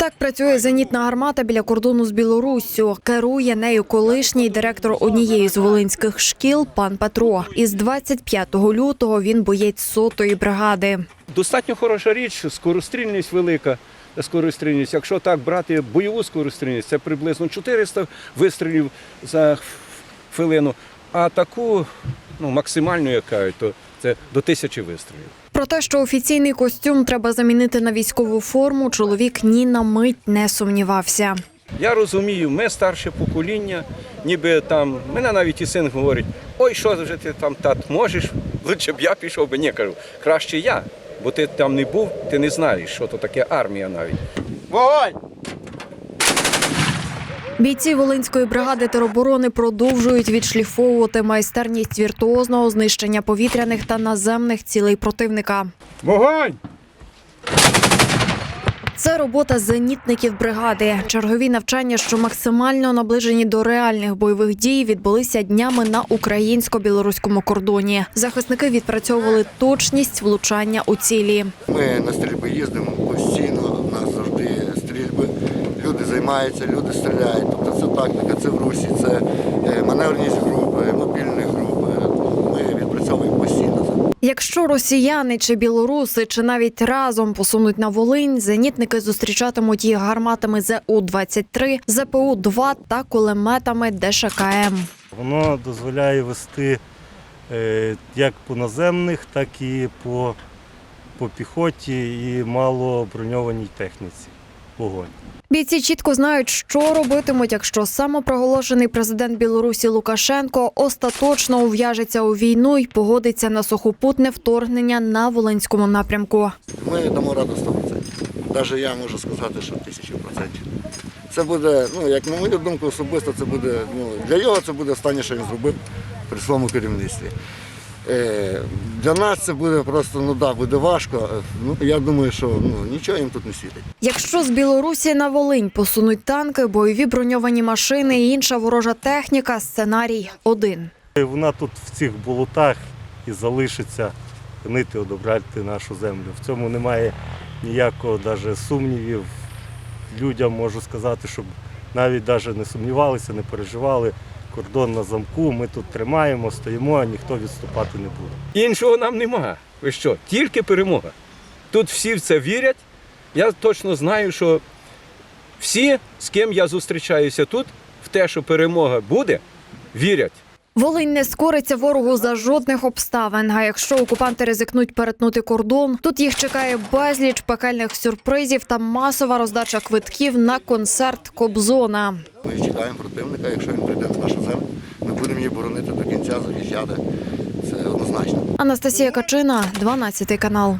Так працює зенітна гармата біля кордону з Білоруссю. Керує нею колишній директор однієї з волинських шкіл пан Петро. Із 25 лютого він боєць сотої бригади. Достатньо хороша річ, скорострільність велика. Скорострільність. Якщо так брати бойову скорострільність, це приблизно 400 вистрілів за хвилину. А таку ну, максимальну, як кажуть, то це до тисячі вистрілів. Про те, що офіційний костюм треба замінити на військову форму, чоловік ні на мить не сумнівався. Я розумію, ми старше покоління, ніби там, мене навіть і син говорить, ой, що вже ти там тат можеш, лучше б я пішов би. Ні, кажу, краще я, бо ти там не був, ти не знаєш, що то таке армія навіть. Вогонь! Бійці Волинської бригади тероборони продовжують відшліфовувати майстерність віртуозного знищення повітряних та наземних цілей противника. Вогонь! Це робота зенітників бригади. Чергові навчання, що максимально наближені до реальних бойових дій, відбулися днями на українсько-білоруському кордоні. Захисники відпрацьовували точність влучання у цілі. Ми на стрільби їздимо постійно, у нас завжди стрільби. Займаються, люди стріляють. Тобто це тактика, це в русі, це е, маневрність групи, мобільні групи. Ми відпрацьовуємо постійно. Якщо росіяни чи білоруси, чи навіть разом посунуть на Волинь, зенітники зустрічатимуть їх гарматами ЗУ-23, ЗПУ-2 та кулеметами ДШКМ. Воно дозволяє вести е, як по наземних, так і по, по піхоті і малоброньованій техніці. Вогонь. Бійці чітко знають, що робитимуть, якщо самопроголошений президент Білорусі Лукашенко остаточно ув'яжеться у війну і погодиться на сухопутне вторгнення на Волинському напрямку. Ми дамо раду 100%. Навіть я можу сказати, що тисячу процентів. Це буде, ну як на мою думку, особисто це буде, ну для його це буде останнє, що він зробив при своєму керівництві. Е, для нас це буде просто, ну да, буде важко. Е, Ну, я думаю, що ну, нічого їм тут не світить. Якщо з Білорусі на Волинь посунуть танки, бойові броньовані машини і інша ворожа техніка, сценарій один. Вона тут в цих болотах і залишиться гнити, одобряти нашу землю. В цьому немає ніякого даже сумнівів. Людям можу сказати, щоб навіть даже не сумнівалися, не переживали. Кордон на замку, ми тут тримаємо, стоїмо, а ніхто відступати не буде. Іншого нам нема. Ви що? Тільки перемога. Тут всі в це вірять. Я точно знаю, що всі, з ким я зустрічаюся тут, в те, що перемога буде, вірять. Волинь не скориться ворогу за жодних обставин. А якщо окупанти ризикнуть перетнути кордон, тут їх чекає безліч пекельних сюрпризів та масова роздача квитків на концерт Кобзона. Ми чекаємо противника, якщо він прийде на нашу землю, ми будемо її боронити до кінця, захищати. Це однозначно. Анастасія Качина, 12 канал.